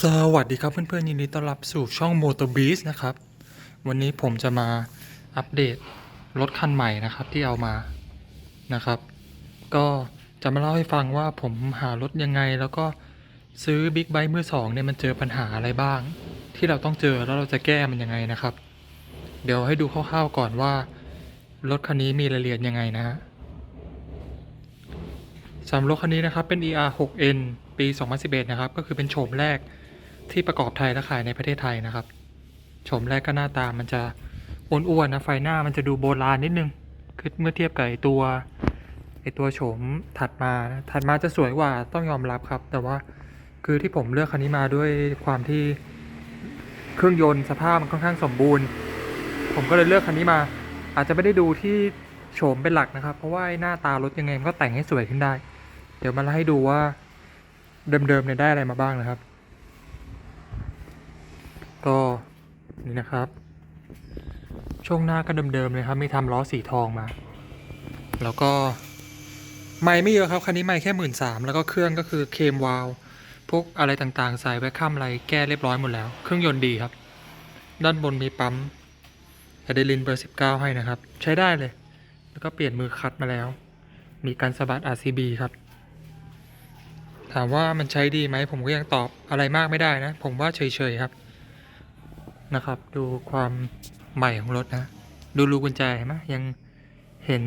สวัสดีครับเพื่อนๆยินดีต้อนรับสู่ช่อง Motor Beast นะครับ วันนี้ผมจะมาอัปเดตรถคันใหม่นะครับที่เอามานะครับ ก็จะมาเล่าให้ฟังว่าผมหารถยังไง แล้วก็ซื้อบิ๊กไบค์มือสองเนี่ยมันเจอปัญหาอะไรบ้าง ที่เราต้องเจอแล้วเราจะแก้มันยังไงนะครับ เดี๋ยวให้ดูคร่าวๆก่อนว่ารถคันนี้มีรายละเอียดยังไงนะฮะสำหรับรถคันนี้นะครับเป็น ER 6N ปี 2011 นะครับ ก็คือเป็นโฉมแรก ที่ประกอบไทยและขายในประเทศไทยนะครับโฉมแรกก็หน้าตามันจะอ้วนๆนะไฟหน้ามันจะดูโบราณนิดนึงคือเมื่อเทียบกับไอตัวไอตัวโฉมถัดมานะถัดมาจะสวยกว่าต้องยอมรับครับ แต่ว่าคือที่ผมเลือกคันนี้มาด้วยความที่เครื่องยนต์สภาพมันค่อนข้างสมบูรณ์ ผมก็เลยเลือกคันนี้มา อาจจะไม่ได้ดูที่โฉมเป็นหลักนะครับ เพราะว่าหน้าตารถยังไงมันก็แต่งให้สวยขึ้นได้ เดี๋ยวมาให้ดูว่าเดิมๆเนี่ยได้อะไรมาบ้างนะครับ ก็นี่นะครับ ช่วงหน้าก็เดิมๆเลยครับมีทำล้อสีทองมา แล้วก็ไม่ไม่เยอะครับคันนี้ไม่แค่หมื่นสามแล้วก็เครื่องก็คือเคมวาลพวกอะไรต่างๆใส่แวคคัมอะไรแก้เรียบร้อยหมดแล้ว เครื่องยนต์ดีครับ ด้านบนมีปั๊มอะดรีลินเบอร์สิบเก้าให้นะครับ ใช้ได้เลย แล้วก็เปลี่ยนมือคัดมาแล้ว มีการสะบัด RCB ครับ ถามว่ามันใช้ดีไหมผมก็ยังตอบอะไรมากไม่ได้นะ ผมว่าเฉยๆครับ นะครับ ดูความใหม่ของรถนะ ดูรูกุญแจเห็นไหมยังเห็น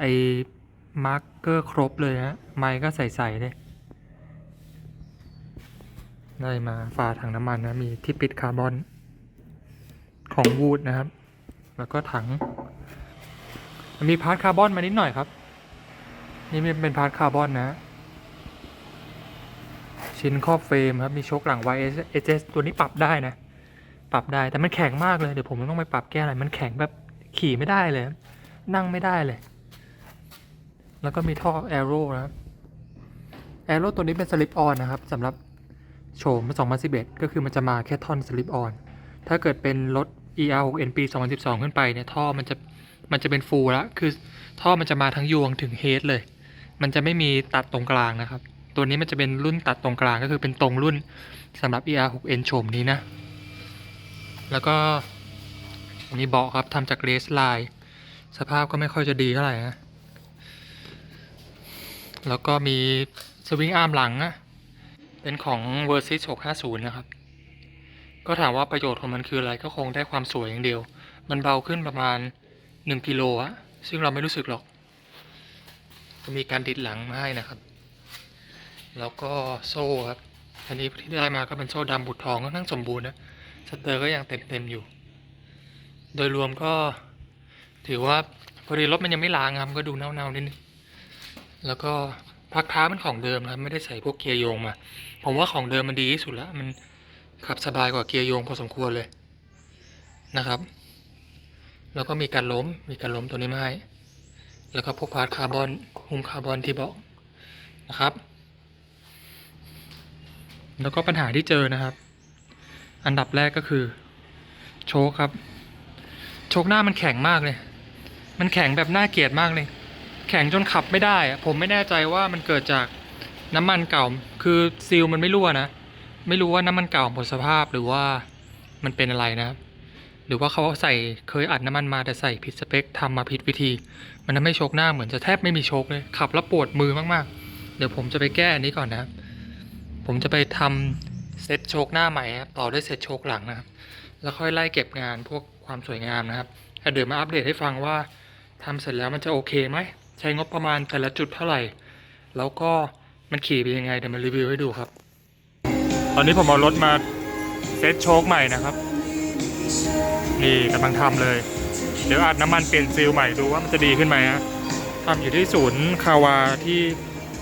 ไอ้มาร์กเกอร์ครบเลยฮะไม้ก็ใส่ๆเลยได้มาฝาถังน้ำมันนะ มีที่ปิดคาร์บอน ของวูดนะครับ แล้วก็ถัง มีพาร์ทคาร์บอนมานิดหน่อยครับ นี่เป็นพาร์ทคาร์บอนนะ ชิ้นครอบเฟรมครับ มีโชคหลัง YS ตัวนี้ปรับได้นะ ปรับได้แต่มันแข็งมากเลยเดี๋ยวผมต้องไปปรับแก้อะไรมันแข็งแบบขี่ไม่ได้เลย นั่งไม่ได้เลย แล้วก็มีท่อแอโร่นะครับแอโร่ตัวนี้เป็นสลิปออนนะครับสำหรับโฉม 2011 ก็คือมันจะมาแค่ท่อนสลิปออนถ้าเกิดเป็นรถ ER6N ปี2012 ขึ้นไปเนี่ยท่อมันจะมันจะเป็นฟูลแล้วคือท่อมันจะมาทั้งยวงถึงเฮดเลย มันจะไม่มีตัดตรงกลางนะครับ ตัวนี้มันจะเป็นรุ่นตัดตรงกลางก็คือเป็นตรงรุ่นสำหรับ ER6N โฉมนี้นะ แล้วก็อันนี้เบาะครับทำจากเลสไลน์สภาพก็ไม่ค่อยจะดีเท่าไหร่นะแล้วก็มีสวิงอาร์มหลังอะเป็นของ Versys 650 นะครับ ก็ถามว่าประโยชน์ของมันคืออะไรก็คงได้ความสวยอย่างเดียว มันเบาขึ้นประมาณ 1กิโลอะซึ่งเราไม่รู้สึกหรอก จะมีการดิดหลังมาให้นะครับ แล้วก็โซ่ครับ อันนี้ที่ได้มาก็เป็นโซ่ดำบุดทองก็ทั้างสมบูรณ์นะ สเตอร์ก็ยังเต็มเต็มๆอยู่ โดยรวมก็ถือว่าพอดีรถมันยังไม่ล้างครับก็ดูเน่าๆนิดนึงแล้วก็พักเท้ามันของเดิมครับไม่ได้ใส่พวกเกียร์โยงมา ผมว่าของเดิมมันดีที่สุดแล้วมันขับสบายกว่าเกียร์โยงพอสมควรเลยนะครับ แล้วก็มีการล้มมีการล้มตัวนี้มาให้แล้วก็พวกพาร์ทคาร์บอนหุ้มคาร์บอนที่เบอกนะครับ แล้วก็ปัญหาที่เจอนะครับ อันดับแรกก็คือ โชคครับ โชคหน้ามันแข็งมากเลย มันแข็งแบบน่าเกลียดมากเลย แข็งจนขับไม่ได้ผมไม่แน่ใจว่ามันเกิดจากน้ำมันเก่า คือซีลมันไม่รั่วนะ ไม่รู้ว่าน้ำมันเก่าหมดสภาพหรือว่ามันเป็นอะไรนะครับหรือว่าเขาใส่เคยอัดน้ำมันมาแต่ใส่ผิดสเปคทำมาผิดวิธี มันทำให้โชคหน้าเหมือนจะแทบไม่มีโชคเลยขับแล้วปวดมือมากๆ เดี๋ยวผมจะไปแก้อันนี้ก่อนนะครับผมจะไปทำ เซตโชคหน้าใหม่ครับต่อด้วยเซตโชคหลังนะครับ แล้วค่อยไล่เก็บงานพวกความสวยงามนะครับเดี๋ยวมาอัปเดตให้ฟังว่าทำเสร็จแล้วมันจะโอเคไหมใช้งบประมาณแต่ละจุดเท่าไหร่ แล้วก็มันขี่ไปยังไงเดี๋ยวมารีวิวให้ดูครับ ตอนนี้ผมเอารถมาเซตโชคใหม่นะครับ นี่กำลังทำเลย เดี๋ยวอัดน้ำมันเปลี่ยนซีลใหม่ดูว่ามันจะดีขึ้นไหมฮะทำอยู่ที่ศูนย์คาวาที่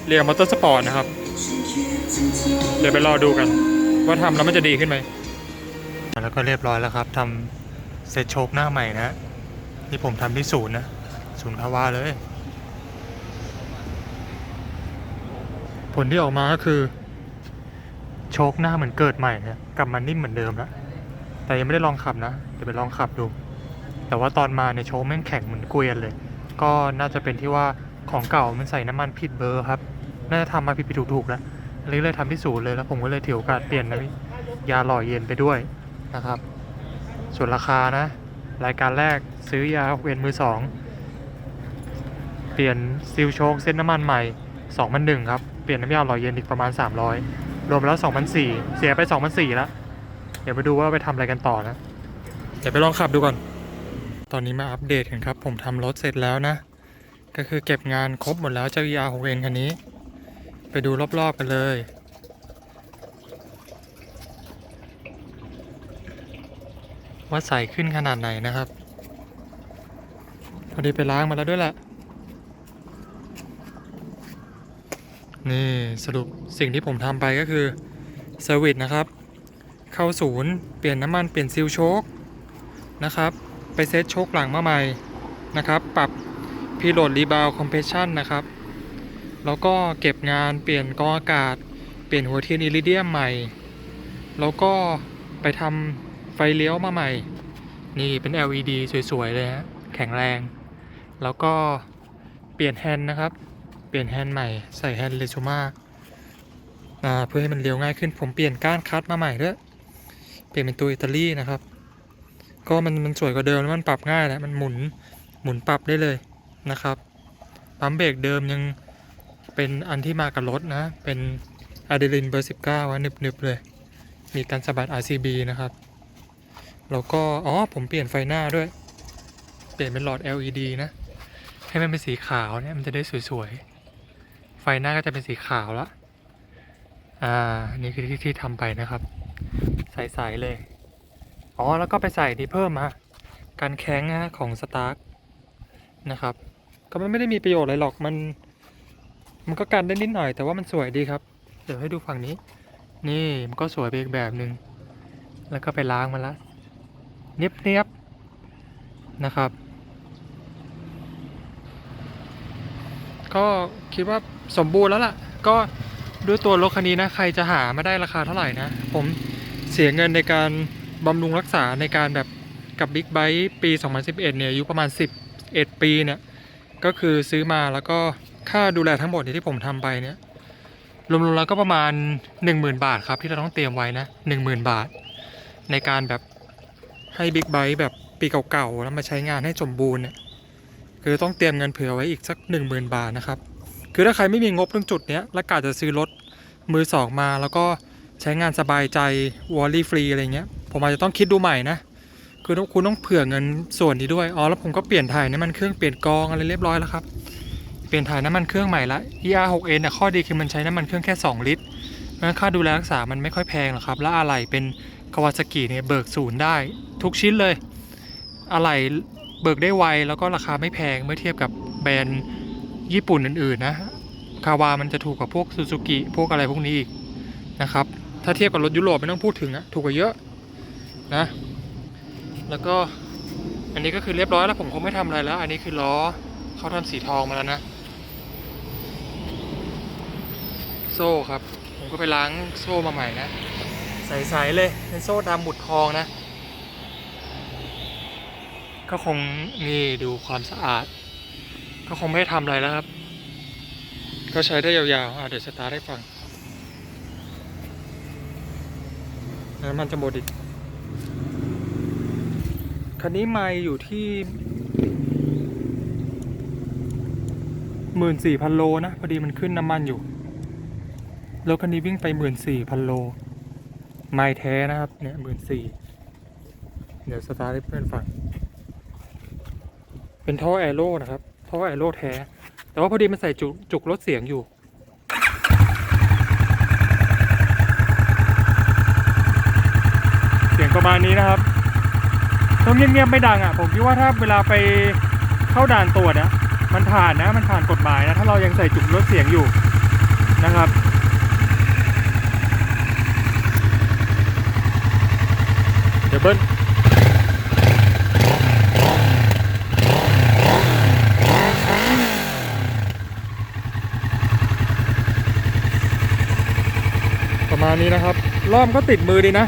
เรียมอเตอร์สปอร์ตนะครับ เดี๋ยวไปรอดูกัน ว่าทำแล้วมันจะดีขึ้นไหมแล้วก็เรียบร้อยแล้วครับทำเซตโชคหน้าใหม่นะนี่ผมทำที่ศูนย์นะศูนย์คาวาเลย ผลที่ออกมาก็คือ โชคหน้าเหมือนเกิดใหม่เนี่ยกลับมานิ่มเหมือนเดิมแล้วแต่ยังไม่ได้ลองขับนะเดี๋ยวไปลองขับดู แต่ว่าตอนมาเนี่ยโชคแม่งแข็งเหมือนเกวียนเลย ก็น่าจะเป็นที่ว่าของเก่ามันใส่น้ำมันผิดเบอร์ครับ น่าจะทำมาผิดผิดถูกๆแล้ว อันนี้เลยทำที่ศูนย์เลยแล้วผมก็เลยถือโอกาสเปลี่ยนน้ำยาหล่อเย็นไปด้วยนะครับ ส่วนราคานะ รายการแรกซื้อยาเวนมือสองเปลี่ยนซิลโชคเส้นน้ำมันใหม่2,001ครับ เปลี่ยนน้ำยาหล่อเย็นอีกประมาณ 300 รวมแล้ว2,004เสียไป2,004แล้ว เดี๋ยวไปดูว่าไปทำอะไรกันต่อนะ เดี๋ยวไปลองขับดูก่อน ตอนนี้มาอัปเดตกันครับ ผมทำรถเสร็จแล้วนะ ก็คือเก็บงานครบหมดแล้วเจ้ายาของเวนคันนี้ ไปดูรอบ ๆ กันเลย ว่าใสขึ้นขนาดไหนนะครับ พอดีไปล้างมาแล้วด้วยแหละ นี่สรุปสิ่งที่ผมทำไปก็คือเซอร์วิสนะครับ เข้าศูนย์ เปลี่ยนน้ำมันเปลี่ยนซีลโชคนะครับ ไปเซตโชคหลังมาใหม่นะครับ ปรับพีโหลดรีบาวคอมเพรสชันนะครับ แล้วก็เก็บงานเปลี่ยนกองอากาศ เปลี่ยนหัวเทียนอิริเดียมใหม่ แล้วก็ไปทำไฟเลี้ยวมาใหม่ นี่เป็น LED สวยๆเลยฮะแข็งแรง แล้วก็เปลี่ยนแฮนด์นะครับ เปลี่ยนแฮนด์ใหม่ใส่แฮนด์เลซูมาอ่าเพื่อให้มันเลี้ยวง่ายขึ้นผมเปลี่ยนก้านคัดมาใหม่ด้วยเปลี่ยนเป็นตัวอิตาลีนะครับ ก็มันมันสวยกว่าเดิมแล้วมันปรับง่ายแหล้วมันหมุนหมุนปรับได้เลยนะครับปั๊มเบรกเดิมยัง เป็นอันที่มากับรถนะ เป็นอะดรีนาลินเบอร์19วะหนึบๆเลย มีการสะบัด RCB นะครับ แล้วก็ อ๋อ ผมเปลี่ยนไฟหน้าด้วย เปลี่ยนเป็นหลอด LED นะ ให้มันเป็นสีขาวเนี่ย มันจะได้สวยๆ ไฟหน้าก็จะเป็นสีขาวละอ่า นี่คือที่ที่ทำไปนะครับ ใสๆเลย อ๋อ แล้วก็ไปใส่ที่เพิ่มมากันแข้งนะของสตาร์กนะครับ ก็มันไม่ได้มีประโยชน์อะไรหรอก มัน มันก็กันได้นิดหน่อยแต่ว่ามันสวยดีครับ เดี๋ยวให้ดูฝั่งนี้ นี่มันก็สวยไปอีกแบบหนึ่งแล้วก็ไปล้างมันละเนียบเนียบนะครับ ก็คิดว่าสมบูรณ์แล้วล่ะ ก็ด้วยตัวรถคันนี้นะ ใครจะหามาได้ราคาเท่าไหร่นะ ผมเสียเงินในการบำรุงรักษาในการแบบกับบิ๊กไบค์ปี 2011 เนี่ยอายุประมาณ 11 ปีเนี่ย ก็คือซื้อมาแล้วก็ ค่าดูแลทั้งหมดที่ผมทำไปเนี่ยรวมๆแล้วก็ประมาณ 10,000 บาทครับที่เราต้องเตรียมไว้นะ10,000 บาท ในการแบบให้บิ๊กไบค์แบบปีเก่าๆแล้วมาใช้งานให้สมบูรณ์เนี่ยคือต้องเตรียมเงินเผื่อไว้อีกสัก 10,000 บาทนะครับ คือถ้าใครไม่มีงบตรงจุดเนี้ยและกาจะซื้อรถมือสองมาแล้วก็ใช้งานสบายใจวอลลี่ฟรีอะไรเงี้ยผมอาจจะต้องคิดดูใหม่นะคือคุณต้องเผื่อเงินส่วนนี้ด้วยอ๋อแล้วผมก็เปลี่ยนถ่ายน้ำมันเครื่องเปลี่ยนกองอะไรเรียบร้อยแล้วครับ เปลี่ยนถ่ายน้ำมันเครื่องใหม่ละ ER6N เนี่ยข้อดีคือมันใช้น้ำมันเครื่องแค่ 2 ลิตรเพราะฉะนั้นค่าดูแลรักษามันไม่ค่อยแพงหรอกครับ และอะไหล่เป็นคาวาซากิเนี่ยเบิกศูนย์ได้ทุกชิ้นเลย อะไหล่เบิกได้ไวแล้วก็ราคาไม่แพงเมื่อเทียบกับแบรนด์ญี่ปุ่นอื่นๆนะคาวามันจะถูกกว่าพวกซูซูกิพวกอะไรพวกนี้อีกนะครับ ถ้าเทียบกับรถยุโรปไม่ต้องพูดถึงอะถูกกว่าเยอะนะ แล้วก็อันนี้ก็คือเรียบร้อยแล้วผมคงไม่ทำอะไรแล้ว อันนี้คือล้อเขาทำสีทองมาแล้วนะ โซ่ครับ ผมก็ไปล้างโซ่มาใหม่นะ ใสๆเลยเป็นโซ่ดำหมุดทองนะ ก็คงนี่ดูความสะอาด ก็คงไม่ได้ทำอะไรแล้วครับ ก็ใช้ได้ยาวๆอะเดี๋ยวสตาร์ทให้ฟังน้ำมันจะหมดอีก คันนี้ไม่อยู่ที่หมื่นสี่พันโลนะ พอดีมันขึ้นน้ำมันอยู่ รถคันนี้วิ่งไปหมื่นสี่พันโล ไม่แท้นะครับ เนี่ยหมื่นสี่เดี๋ยวสตาร์ทให้เพื่อนฟัง เป็นท่อแอโร่นะครับ ท่อแอโร่แท้ แต่ว่าพอดีมันใส่จุกจุกลดเสียงอยู่เสียงประมาณนี้นะครับ ต้องเงียบๆไม่ดังอะ ผมคิดว่าถ้าเวลาไปเข้าด่านตรวจอะมันผ่านนะ มันผ่านกฎหมายนะ ถ้าเรายังใส่จุกลดเสียงอยู่นะครับ ดี๋ยวเบิ้ลประมาณนี้นะครับล้อมก็ติดมือดีนะ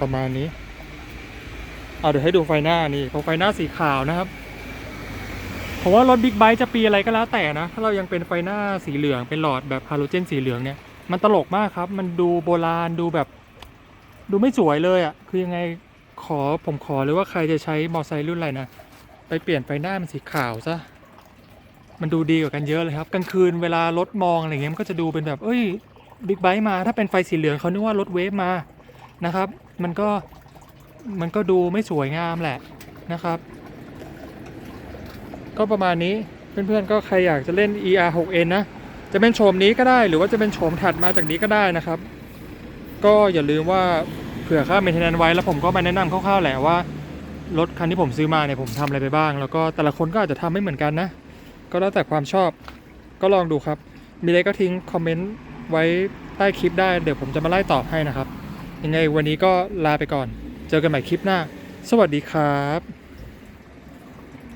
ประมาณนี้ เอาเดี๋ยวให้ดูไฟหน้านี่ของไฟหน้าสีขาวนะครับ ผมว่ารถบิ๊กไบค์จะปีอะไรก็แล้วแต่นะ ถ้าเรายังเป็นไฟหน้าสีเหลืองเป็นหลอดแบบฮาโลเจนสีเหลืองเนี่ย มันตลกมากครับ มันดูโบราณดูแบบ ดูไม่สวยเลยอะ่ะ คือยังไงขอผมขอเลยว่าใครจะใช้มอเตอร์ไซค์รุ่นอะไรนะ ไปเปลี่ยนไฟหน้ามันสีขาวซะ มันดูดีกว่ากันเยอะเลยครับ กลางคืนเวลารถมองอะไรเงี้ยมันก็จะดูเป็นแบบ เอ้ยบิ๊กไบค์มา ถ้าเป็นไฟสีเหลืองเขานึกว่ารถเวฟมานะครับ มันก็มันก็ดูไม่สวยงามแหละนะครับ ก็ประมาณนี้เพื่อนๆก็ใครอยากจะเล่น ER 6N นะ จะเป็นโฉมนี้ก็ได้หรือว่าจะเป็นโฉมถัดมาจากนี้ก็ได้นะครับ ก็อย่าลืมว่าเผื่อค่า maintenance ไว้แล้วผมก็มาแนะนำคร่าวๆแหละว่ารถคันที่ผมซื้อมาเนี่ยผมทำอะไรไปบ้าง แล้วก็แต่ละคนก็อาจจะทำไม่เหมือนกันนะ ก็แล้วแต่ความชอบก็ลองดูครับ มีอะไรก็ทิ้งคอมเมนต์ไว้ใต้คลิปได้เดี๋ยวผมจะมาไล่ตอบให้นะครับ ยังไงวันนี้ก็ลาไปก่อน เจอกันใหม่คลิปหน้า สวัสดีครับ